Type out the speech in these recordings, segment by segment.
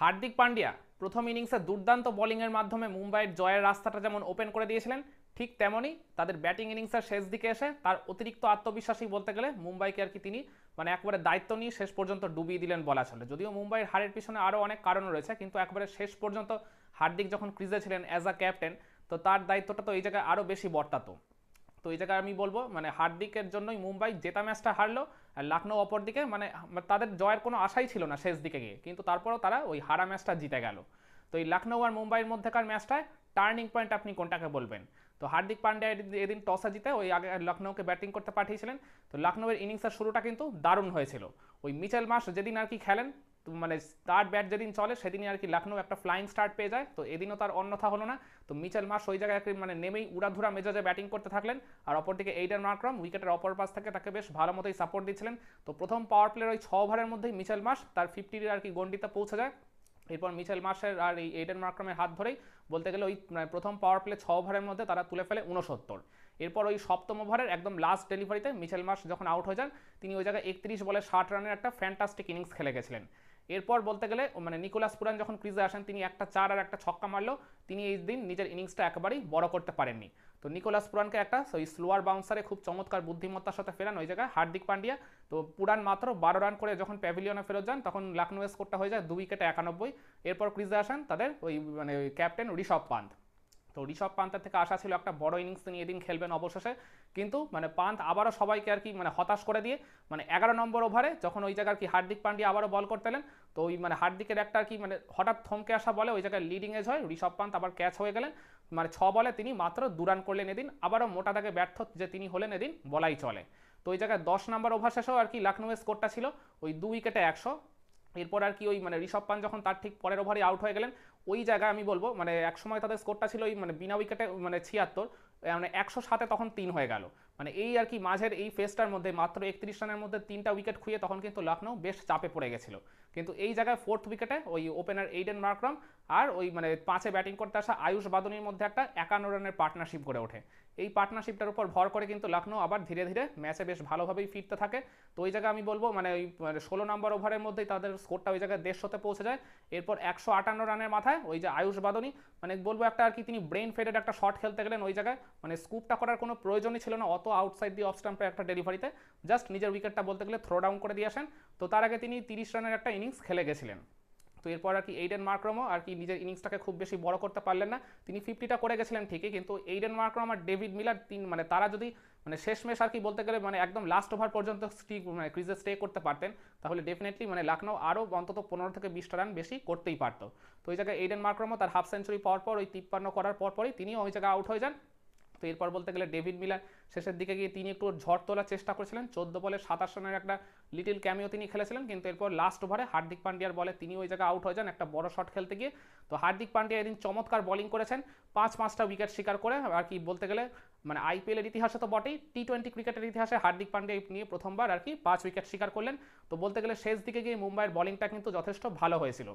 হার্দিক পান্ডিয়া প্রথম ইনিংসে দুর্দান্ত বোলিংয়ের মাধ্যমে মুম্বাইয়ের জয়ের রাস্তাটা যেমন ওপেন করে দিয়েছিলেন, ঠিক তেমনই তাদের ব্যাটিং ইনিংসের শেষ দিকে এসে তার অতিরিক্ত আত্মবিশ্বাসী বলতে গেলে মুম্বাইকে আর কি তিনি মানে একবারে দায়িত্ব নিয়ে শেষ পর্যন্ত ডুবিয়ে দিলেন বলা চলে। যদিও মুম্বাইয়ের হারের পিছনে আরও অনেক কারণ রয়েছে, কিন্তু একবারে শেষ পর্যন্ত হার্দিক যখন ক্রিজে ছিলেন অ্যাজ আ ক্যাপ্টেন তো তার দায়িত্বটা তো এই জায়গায় আরও বেশি বর্তাতো। তো এই জায়গায় আমি বলব মানে হার্দিকের জন্যই মুম্বাই জেতা ম্যাচটা হারলো আর লখনৌ অপর দিকে মানে তাদের জয়ের কোনো আশাই ছিল না শেষ দিকে গিয়ে। কিন্তু তারপরেও তারা ওই হারা ম্যাচটা জিতে গেল। তো এই লখনৌ আর মুম্বাইয়ের মধ্যেকার ম্যাচটায় টার্নিং পয়েন্ট আপনি কোনটাকে বলবেন? তো হার্দিক পান্ডিয়া এদিন- টসে জিতে ওই আগে লখনৌকে ব্যাটিং করতে পাঠিয়েছিলেন। তো লখনৌয়ের ইনিংসের শুরুটা কিন্তু দারুণ হয়েছিল। ওই মিচেল মাস যেদিন আর কি খেলেন মানে তার ব্যাট যেদিন চলে, সেদিনই আর কি লখনৌ একটা ফ্লাইং স্টার্ট পেয়ে যায়। তো এদিনও তার অন্যথা হলো না। তো মিচেল মাস ওই জায়গায় মানে নেমেই উড়াধুরা মেজাজে ব্যাটিং করতে থাকলেন। আর অপরদিকে এইডেন মার্ক্রাম উইকেটের অপর পাশ থেকে তাকে বেশ ভালো মতোই সাপোর্ট দিচ্ছিলেন। তো প্রথম পাওয়ার প্লের ওই ছ ওভারের মধ্যেই মিচেল মাস তার ফিফটির আর কি গন্ডিতে পৌঁছে যায়। এরপর মিচেল মাসের আর এই এডেন মার্ক্রামের হাত ধরেই বলতে গেলে ওই মানে প্রথম পাওয়ার প্লে ছ ওভারের মধ্যে তারা তুলে ফেলে উনসত্তর এরপর ওই সপ্তম ওভারের একদম লাস্ট ডেলিভারিতে মিচেল মাস যখন আউট হয়ে যান, তিনি ওই জায়গায় একত্রিশ বলে ষাট রানের একটা ফ্যান্টাস্টিক ইনিংস খেলে গেছিলেন। এরপর বলতে গেলে মানে নিকোলাস পুরান যখন ক্রিজে আসেন, তিনি একটা চার আর একটা ছক্কা মারলেও তিনি এই দিন নিজের ইনিংসটা একেবারেই বড় করতে পারেননি। তো নিকোলাস পুরানকে একটা ওই স্লোয়ার বাউন্সারে খুব চমৎকার বুদ্ধিমত্তার সাথে ফেরান ওই জায়গায় হার্দিক পান্ডিয়া। তো পুরান মাত্র বারো রান করে যখন প্যাভিলিয়নে ফেরত যান, তখন লখনৌ স্কোরটা হয়ে যায় দুই উইকেটে একানব্বই। এরপর ক্রিজে আসেন তাদের ওই মানে ক্যাপ্টেন ঋষভ পান্ত। তো ঋষভ পান্তের থেকে আশা ছিল একটা বড় ইনিংস তিনি এদিন খেলবেন অবশেষে। কিন্তু মানে পান্ত আবারও সবাইকে আর কি মানে হতাশ করে দিয়ে মানে এগারো নম্বর ওভারে যখন ওই জায়গায় কি হার্দিক পান্ডিয়া আবারও বল করতে এলেন, তো ওই মানে হার্দিকের একটা আর কি মানে হঠাৎ থমকে আসা বলে ওই জায়গায় লিডিং এজ হয় ঋষভ পান্ত আবার ক্যাচ হয়ে গেলেন। মানে ছ বলে তিনি মাত্র দু রান করলেন এদিন, আবারও মোটা দাগে ব্যর্থ যে তিনি হলেন এদিন, বলাই চলে। তো ওই জায়গায় দশ নম্বর ওভার শেষেও আর কি লখনৌয়ের স্কোরটা ছিল, ওই দু উইকেটে একশো। এরপর আর কি ওই মানে ঋষভ পান্ত যখন তার ঠিক পরের ওভারে আউট হয়ে গেলেন ওই জায়গায় আমি বলব মানে একসময় তাদের স্কোরটা ছিল ওই মানে বিনা উইকেটে মানে ছিয়াত্তর মানে একশো সাতে তখন তিন হয়ে গেল। মানে এই আর কি মাঝের এই ফেসটার মধ্যে মাত্র একত্রিশ রানের মধ্যে তিনটা উইকেট খুঁয়ে তখন কিন্তু লখনৌ বেশ চাপে পড়ে গেছিল। কিন্তু এই জায়গায় ফোর্থ উইকেটে ওই ওপেনার এইডেন মার্করম আর ওই মানে পাঁচে ব্যাটিং করতে আসা আয়ুষ বাদনির মধ্যে একটা একান্ন রানের পার্টনারশিপ গড়ে ওঠে। এই পার্টনারশিপটার উপর ভর করে কিন্তু লখনৌ আবার ধীরে ধীরে ম্যাচে বেশ ভালোভাবেই ফিরতে থাকে। তো ওই জায়গায় আমি বলব মানে ওই ষোলো নম্বর ওভারের মধ্যেই তাদের স্কোরটা ওই জায়গায় দেড়শোতে পৌঁছে যায়। এরপর একশো আটান্ন রানের মাথায় ওই যে আয়ুষ বাদনী মানে বলব একটা আর কি তিনি ব্রেন ফেডেড একটা শট খেলতে গেলেন ওই জায়গায়। মানে স্কুপটা করার কোনো প্রয়োজনই ছিল না, অত আউটসাইড দিয়ে অফ স্টাম্পে একটা ডেলিভারিতে জাস্ট নিজের উইকেটটা বলতে গেলে থ্রো ডাউন করে দিয়ে আসেন। তো তার আগে তিনি তিরিশ রানের একটা ইনিংস খেলে গেছিলেন। তো এরপর আর কি এইডেন মার্ক্রমও আর কি নিজের ইনিংসটাকে খুব বেশি বড় করতে পারলেন না। তিনি ফিফটিটা করে গেছিলেন ঠিকই, কিন্তু এইডেন মার্ক্রম আর ডেভিড মিলার তিন মানে তারা যদি মানে শেষমেশ আর কি বলতে গেলে মানে একদম লাস্ট ওভার পর্যন্ত মানে ক্রিজে স্টে করতে পারতেন, তাহলে ডেফিনেটলি মানে লখনৌ আরও অন্তত পনেরো থেকে বিশটা রান বেশি করতেই পারতো। তো ওই জায়গায় এইডেন মার্ক্রমও তার হাফ সেঞ্চুরি পাওয়ার পর ওই তিপ্পান্ন করার পর পরই তিনিও ওই জায়গায় আউট হয়ে যান। তো এরপর বলতে গেলে ডেভিড মিলার শেষের দিকে গিয়ে তিনি একটু ঝড় তোলার চেষ্টা করেছিলেন। চোদ্দ বলে সাতাশ রানের একটা লিটিল ক্যামিও তিনি খেলেছিলেন, কিন্তু এরপর লাস্ট ওভারে হার্দিক পান্ডিয়ার বলে তিনি ওই জায়গায় আউট হয়ে যান একটা বড় শট খেলতে গিয়ে। তো হার্দিক পান্ডিয়া এদিন চমৎকার বোলিং করেছেন, পাঁচ পাঁচটা উইকেট শিকার করে। আর কি বলতে গেলে মানে আইপিএলের ইতিহাসে তো বটেই টি টোয়েন্টি ক্রিকেটের ইতিহাসে হার্দিক পান্ডিয়া নিয়ে প্রথমবার আর কি পাঁচ উইকেট শিকার করলেন। তো বলতে গেলে শেষ দিকে গিয়ে মুম্বাইয়ের বোলিংটা কিন্তু যথেষ্ট ভালো হয়েছিল।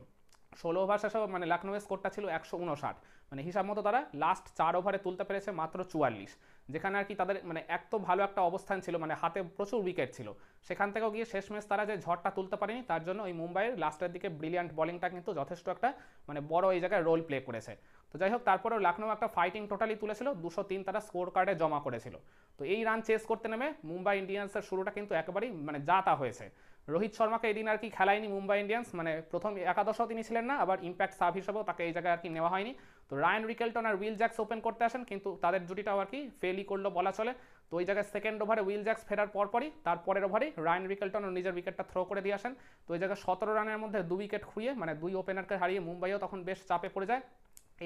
ষোলো ওভার শেষেও মানে লখনৌয়ের স্কোরটা ছিল একশো উনষাট। মানে হিসাব মতো তারা লাস্ট চার ওভারে তুলতে পেরেছে মাত্র চুয়াল্লিশ। যেখানে আর কি তাদের মানে এক তো ভালো একটা অবস্থান ছিল মানে হাতে প্রচুর উইকেট ছিল। সেখান থেকেও গিয়ে শেষ ম্যাচ তারা যে ঝড়টা তুলতে পারেনি, তার জন্য ওই মুম্বাইয়ের লাস্টের দিকে ব্রিলিয়ান্ট বোলিংটা কিন্তু যথেষ্ট একটা মানে বড় এই জায়গায় রোল প্লে করেছে। তো যাই হোক, তারপরেও লখনৌ একটা ফাইটিং টোটালি তুলেছিল, দুশো তিন তারা স্কোর কার্ডে জমা করেছিল। তো এই রান চেস করতে নেমে মুম্বাই ইন্ডিয়ান্সের শুরুটা কিন্তু একেবারেই মানে যা তা হয়েছে। রোহিত শর্মাকে এদিন আর কি খেলায়নি মুম্বাই ইন্ডিয়ান্স মানে প্রথম একাদশও তিনি ছিলেন না, আবার ইম্প্যাক্ট সাব হিসেবেও তাকে এই জায়গায় আর কি নেওয়া হয়নি। তো রায়ন রিকেলটন আর উইল জ্যাক্স ওপেন করতে আসেন, কিন্তু তাদের জুটিটাও আর কি ফেলই করল বলা চলে। তো ওই জায়গায় সেকেন্ড ওভারে উইল জ্যাক্স ফেরার পরপরই তার পরের ওভারেই রায়ন রিকেলটন নিজের উইকেটটা থ্রো করে দিয়ে আসেন। তো ওই জায়গায় সতেরো রানের মধ্যে দু উইকেট খুঁয়ে মানে দুই ওপেনারকে হারিয়ে মুম্বাইও তখন বেশ চাপে পড়ে যায়।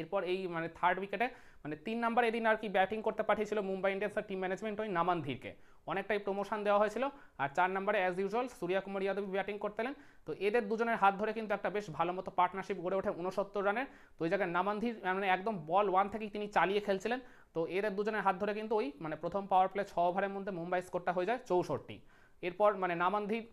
এরপর এই মানে থার্ড উইকেটে মানে তিন নাম্বার এদিন আর কি ব্যাটিং করতে পাঠিয়েছিল মুম্বাই ইন্ডিয়ান্সের টিম ম্যানেজমেন্ট ওই নামান ধীরকে। অনেকটাই প্রমোশন দেওয়া হয়েছিল। আর চার নম্বরে as usual Surya Kumar Yadav batting করতেলেন তো এদের দুজনের হাত ধরে কিন্তু একটা বেশ ভালো মতো পার্টনারশিপ গড়ে ওঠে উনসত্তর রানের। তো ওই জায়গায় নামানধীর মানে একদম বল ওয়ান থেকেই তিনি চালিয়ে খেলছিলেন। তো এদের দুজনের হাত ধরে কিন্তু ওই মানে প্রথম পাওয়ার প্লে ছ ওভারের মধ্যে মুম্বাই স্কোরটা হয়ে যায় চৌষট্টি। এরপর মানে নামানধীর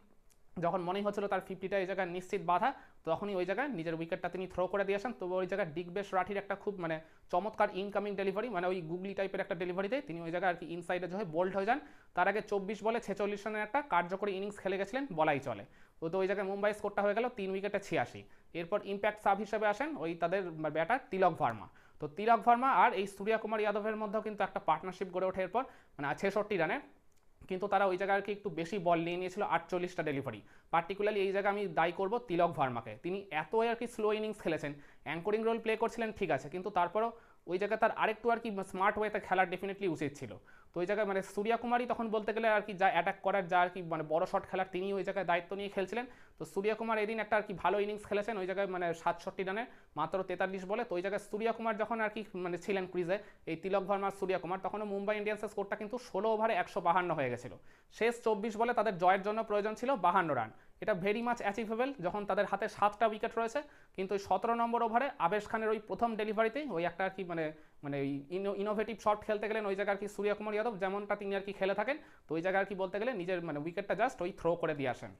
যখন মনে হচ্ছিল তার ফিফটিটা এই জায়গায় নিশ্চিত বাধা, তখনই ওই জায়গায় নিজের উইকেটটা তিনি থ্রো করে দিয়ে আসেন। তবে ওই জায়গায় ডিগবেশ রাঠির একটা খুব মানে চমৎকার ইনকামিং ডেলিভারি মানে ওই গুগলি টাইপের একটা ডেলিভারিতে তিনি ওই জায়গায় আর কি ইনসাইডে যে বোল্ড হয়ে যান। তার আগে চব্বিশ বলে ছেচল্লিশ রানের একটা কার্যকরী ইনিংস খেলে গেছিলেন, বলাই চলে। ও তো ওই জায়গায় মুম্বাই স্কোরটা হয়ে গেল তিন উইকেটে ছিয়াশি। এরপর ইম্প্যাক্ট সাব হিসেবে আসেন ওই তাদের ব্যাটার তিলক ভার্মা। তো তিলক ভার্মা আর এই সূর্যা কুমার যাদবের মধ্যেও কিন্তু একটা পার্টনারশিপ গড়ে ওঠে এরপর মানে ছেষট্টি রানে কিন্তু তারা ওই জায়গায় আর কি একটু বেশি বল নিয়ে নিয়েছিল আটচল্লিশটা ডেলিভারি পার্টিকুলারলি এই জায়গায় আমি দায়ী করব তিলক ভার্মাকে। তিনি এত আর কি স্লো ইনিংস খেলেছেন অ্যাঙ্করিং রোল প্লে করছিলেন, ঠিক আছে। কিন্তু তারপরও ওই জায়গায় তার আরেকটু আর কি স্মার্ট ওয়েতে খেলার ডেফিনেটলি উচিত ছিল। তো ওই জায়গায় মানে সূর্যা কুমারই তখন বলতে গেলে আর কি যা অ্যাটাক করার যা আর কি মানে বড় শট খেলার তিনি ওই জায়গায় দায়িত্ব নিয়ে খেলছিলেন। তো সূর্যা কুমার এদিন একটা আর কি ভালো ইনিংস খেলেছেন, ওই জায়গায় মানে সাতষট্টি রানে মাত্র তেতাল্লিশ বলে। তো ওই জায়গায় সূর্যা কুমার যখন আর কি মানে ছিলেন ক্রিজে, এই তিলক ভার্মার সূর্যা কুমার তখনও মুম্বাই ইন্ডিয়ান্সের স্কোরটা কিন্তু ষোলো ওভারে একশো বাহান্ন হয়ে গেছিল। শেষ চব্বিশ বলে তাদের জয়ের জন্য প্রয়োজন ছিল বাহান্ন রান। এটা ভেরি মাচ অ্যাচিভেবল যখন তাদের হাতে সাতটা উইকেট রয়েছে। কিন্তু ওই সতেরো নম্বর ওভারে আবেশ খানের ওই প্রথম ডেলিভারিতেই ওই একটা আর কি মানে মানে ইনোভেটিভ শট খেলতে গেলেন ওই জায়গায় আর কি সূর্য কুমার যাদব, যেমনটা তিনি আর কি খেলে থাকেন, তো ওই জায়গায় আর কি বলতে গেলে নিজের মানে উইকেটটা জাস্ট ওই থ্রো করে দিয়ে আসেন।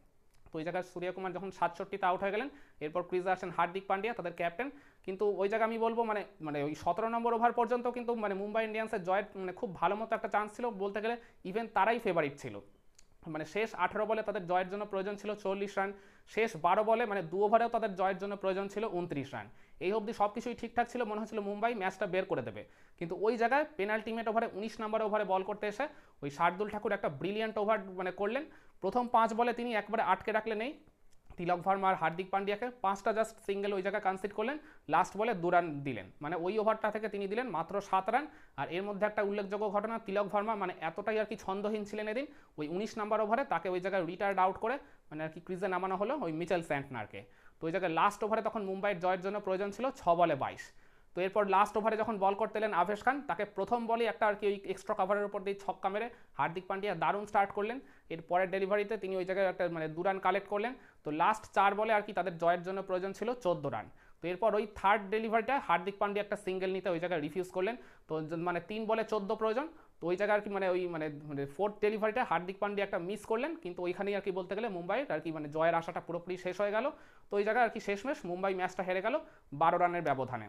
তো ওই জায়গায় সূর্যকুমার যখন সাতষট্টিতে আউট হয়ে গেলেন, এরপর ক্রিজে আসেন হার্দিক পান্ডিয়া, তাদের ক্যাপ্টেন কিন্তু ওই জায়গায় আমি বলব মানে মানে ওই সতেরো নম্বর ওভার পর্যন্ত কিন্তু মানে মুম্বাই ইন্ডিয়ান্সের জয়ের মানে খুব ভালো মতো একটা চান্স ছিল, বলতে গেলে ইভেন তারাই ফেভারিট ছিল। মানে শেষ আঠেরো বলে তাদের জয়ের জন্য প্রয়োজন ছিল চল্লিশ রান, শেষ বারো বলে মানে দু ওভারেও তাদের জয়ের জন্য প্রয়োজন ছিল উনত্রিশ রান। এই অবধি সব কিছুই ঠিকঠাক ছিল, মনে হচ্ছিল মুম্বাই ম্যাচটা বের করে দেবে। কিন্তু ওই জায়গায় পেনাল্টি মেট ওভারে, উনিশ নম্বর ওভারে বল করতে এসে ওই শার্দুল ঠাকুর একটা ব্রিলিয়ান্ট ওভার মানে করলেন। প্রথম পাঁচ বলে তিনি একবারে আটকে রাখলেন এই তিলক ভার্মা আর হার্দিক পান্ডিয়াকে পাঁচটা জাস্ট সিঙ্গেল ওই জায়গায় কনসিড করলেন লাস্ট বলে দু রান দিলেন। মানে ওই ওভারটা থেকে তিনি দিলেন মাত্র সাত রান আর এর মধ্যে একটা উল্লেখযোগ্য ঘটনা, তিলক ভার্মা মানে এতটাই আর কি ছন্দহীন ছিলেন এদিন, ওই উনিশ নাম্বার ওভারে তাকে ওই জায়গায় রিটায়ার্ড আউট করে মানে আর কি ক্রিজে নামানো হলো ওই মিচেল স্যান্টনারকে তো ওই জায়গায় লাস্ট ওভারে তখন মুম্বাইয়ের জয়ের জন্য প্রয়োজন ছিল ছ বলে বাইশ। তো এরপর লাস্ট ওভারে যখন বল করতে এলেন আভেশ খান, তাকে প্রথম বলে একটা আর কি ওই এক্সট্রা কাভারের উপর দিয়ে ছক্কা মেরে হার্দিক পান্ডিয়া দারুণ স্টার্ট করলেন। এর পরের ডেলিভারিতে তিনি ওই জায়গায় একটা মানে দু রান কালেক্ট করলেন। তো লাস্ট চার বলে আর কি তাদের জয়ের জন্য প্রয়োজন ছিল চোদ্দ রান। তো এরপর ওই থার্ড ডেলিভারিটা হার্দিক পান্ডে একটা সিঙ্গেল নিতে ওই জায়গায় রিফিউজ করলেন। তো মানে তিন বলে চোদ্দ প্রয়োজন। তো ওই জায়গায় আর কি মানে ওই মানে মানে ফোর্থ ডেলিভারিটা হার্দিক পান্ডে একটা মিস করলেন। কিন্তু ওইখানেই আর কি বলতে গেলে মুম্বাইয়ের আর কি মানে জয়ের আশাটা পুরোপুরি শেষ হয়ে গেল। তো ওই জায়গায় আর কি শেষমেশ মুম্বাই ম্যাচটা হেরে গেল বারো রানের ব্যবধানে।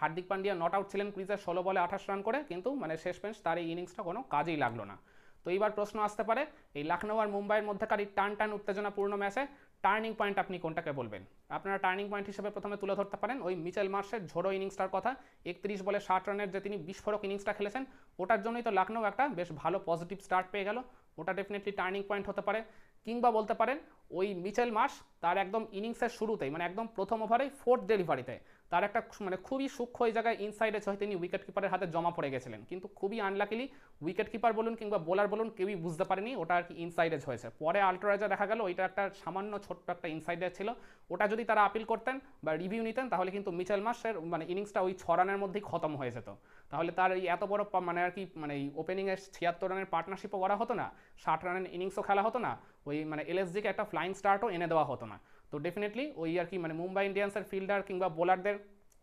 হার্দিক পান্ডিয়া নট আউট ছিলেন ক্রিজে ষোলো বলে আঠাশ রান করে। কিন্তু মানে শেষ তার এই ইনিংসটা কোনো কাজেই লাগল না। তো এইবার প্রশ্ন আসতে পারে, এই লখনৌ আর মুম্বাইয়ের মধ্যেকার এই টান টান উত্তেজনাপূর্ণ ম্যাচে টার্নিং পয়েন্ট আপনি কোনটাকে বলবেন? আপনারা টার্নিং পয়েন্ট হিসেবে প্রথমে তুলে ধরতে পারেন ওই মিচেল মার্শের ঝোড়ো ইনিংসটার কথা। একত্রিশ বলে ষাট রানের যে তিনি বিস্ফোরক ইনিংসটা খেলেছেন, ওটার জন্যই তো লখনৌ একটা বেশ ভালো পজিটিভ স্টার্ট পেয়ে গেল। ওটা ডেফিনেটলি টার্নিং পয়েন্ট হতে পারে। কিংবা বলতে পারেন, ওই মিচেল মার্শ তার একদম ইনিংসের শুরুতেই মানে একদম প্রথম ওভারেই ফোর্থ ডেলিভারিতে তার একটা মানে খুবই সূক্ষ্ম ওই জায়গায় ইনসাইডে হয়ে তিনি উইকেট কিপারের হাতে জমা পড়ে গেছিলেন। কিন্তু খুবই আনলাকিলি উইকেট কিপার বলুন কিংবা বোলার বলুন কেউই বুঝতে পারেনি, ওটা আর কি ইনসাইডেজ হয়েছে। পরে আল্ট্রারাজা দেখা গেল, ওইটা একটা সামান্য ছোট্ট একটা ইনসাইডেজ ছিল। ওটা যদি তারা আপিল করতেন বা রিভিউ নিতেন, তাহলে কিন্তু মিচেল মাসের মানে ইনিংসটা ওই ছ রানের মধ্যেই খতম হয়ে যেত। তাহলে তার এই এত বড় মানে আর কি মানে এই ওপেনিংয়ের ছিয়াত্তর রানের পার্টনারশিপও করা হতো না, ষাট রানের ইনিংসও খেলা হতো না, ওই মানে এলএসজিকে একটা ফ্লাইং স্টার্টও এনে দেওয়া হতো না। তো ডেফিনেটলি ওই আর কি মানে মুম্বাই ইন্ডিয়ান্সের ফিল্ডার কিংবা বোলারদের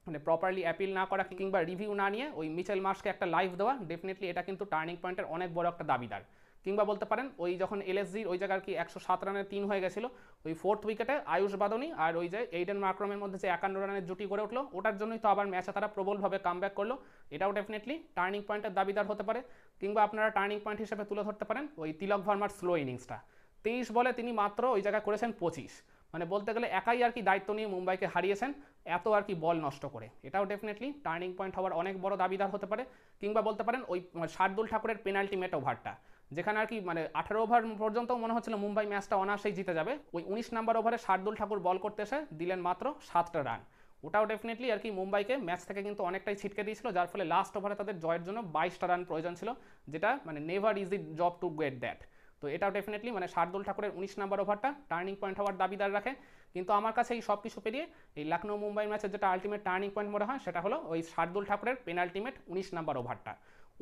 মানে প্রপারলি অ্যাপিল না করা কিংবা রিভিউ না নিয়ে ওই মিচেল মার্শকে একটা লাইভ দেওয়া ডেফিনেটলি এটা কিন্তু টার্নিং পয়েন্টের অনেক বড় একটা দাবিদার। কিংবা বলতে পারেন, ওই যখন এলএসজির ওই জায়গার কি একশো সাত রানের তিন হয়ে গেছিল, ওই ফোর্থ উইকেটে আয়ুষ বাদনি আর ওই যে এইডেন মার্ক্রমের মধ্যে যে একান্ন রানের জুটি গড়ে উঠল, ওটার জন্যই তো আবার ম্যাচে তারা প্রবলভাবে কামব্যাক করল। এটাও ডেফিনেটলি টার্নিং পয়েন্টের দাবিদার হতে পারে। কিংবা আপনারা টার্নিং পয়েন্ট হিসেবে তুলে ধরতে পারেন, ওই তিলক ভার্মার স্লো ইনিংসটা তেইশ বলে তিনি মাত্র ওই জায়গায় করেছেন পঁচিশ। মানে বলতে গেলে একাই আর কি দায়িত্ব নিয়ে মুম্বাইকে হারিয়েছেন, এত আর কি বল নষ্ট করে। এটাও ডেফিনেটলি টার্নিং পয়েন্ট হওয়ার অনেক বড় দাবিদার হতে পারে, কিংবা বলতে পারেন ওই শার্দুল ঠাকুরের পেনাল্টি মেট ওভারটা যেখানে আর কি মানে আঠারো ওভার পর্যন্ত মনে হচ্ছিল মুম্বাই ম্যাচটা অনায়াসেই জিতে যাবে। ওই উনিশ নাম্বার ওভারে শার্দুল ঠাকুর বল করতে এসে দিলেন মাত্র সাতটা রান ওটাও ডেফিনেটলি আর কি মুম্বাইকে ম্যাচ থেকে কিন্তু অনেকটাই ছিটকে দিয়েছিল, যার ফলে লাস্ট ওভারে তাদের জয়ের জন্য বাইশটা রান প্রয়োজন ছিল, যেটা মানে never is the job to get that তো এটাও ডেফিনেটলি মানে শার্দুল ঠাকুরের উনিশ নাম্বার ওভারটা টার্নিং পয়েন্ট হওয়ার দাবিদার রাখে। কিন্তু আমার কাছে এই সব কিছু পেরিয়ে এই লখনৌ মুম্বাই ম্যাচের যেটা আলটিমেট টার্নিং পয়েন্ট মনে হয়, সেটা হলো ওই শার্দুল ঠাকুরের পেনাল্টিমেট উনিশ নাম্বার ওভারটা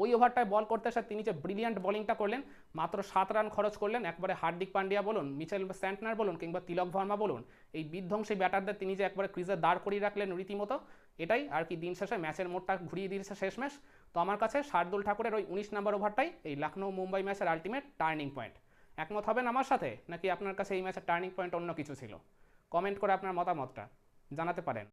ওই ওভারটায় বল করতে এসে তিনি যে ব্রিলিয়ান্ট বোলিংটা করলেন, মাত্র সাত রান খরচ করলেন, একবারে হার্দিক পান্ডিয়া বলুন, মিচেল স্যান্টনার বলুন, কিংবা তিলক ভার্মা বলুন, এই বিধ্বংসী ব্যাটারদের তিনি যে একবারে ক্রিজে দাঁড় করিয়ে রাখলেন রীতিমতো, এটাই আর কি দিন শেষে ম্যাচের মোড়টা ঘুরিয়ে দিয়েছে শেষ ম্যাচ তো আমার কাছে শার্দুল ঠাকুরের ওই উনিশ নম্বর ওভারটাই, এই লখনৌ মুম্বাই ম্যাচের আলটিমেট টার্নিং পয়েন্ট একমত হবেন আমার সাথে, নাকি আপনার কাছে এই ম্যাচের টার্নিং পয়েন্ট অন্য কিছু ছিল? কমেন্ট করে আপনার মতামতটা জানাতে পারেন।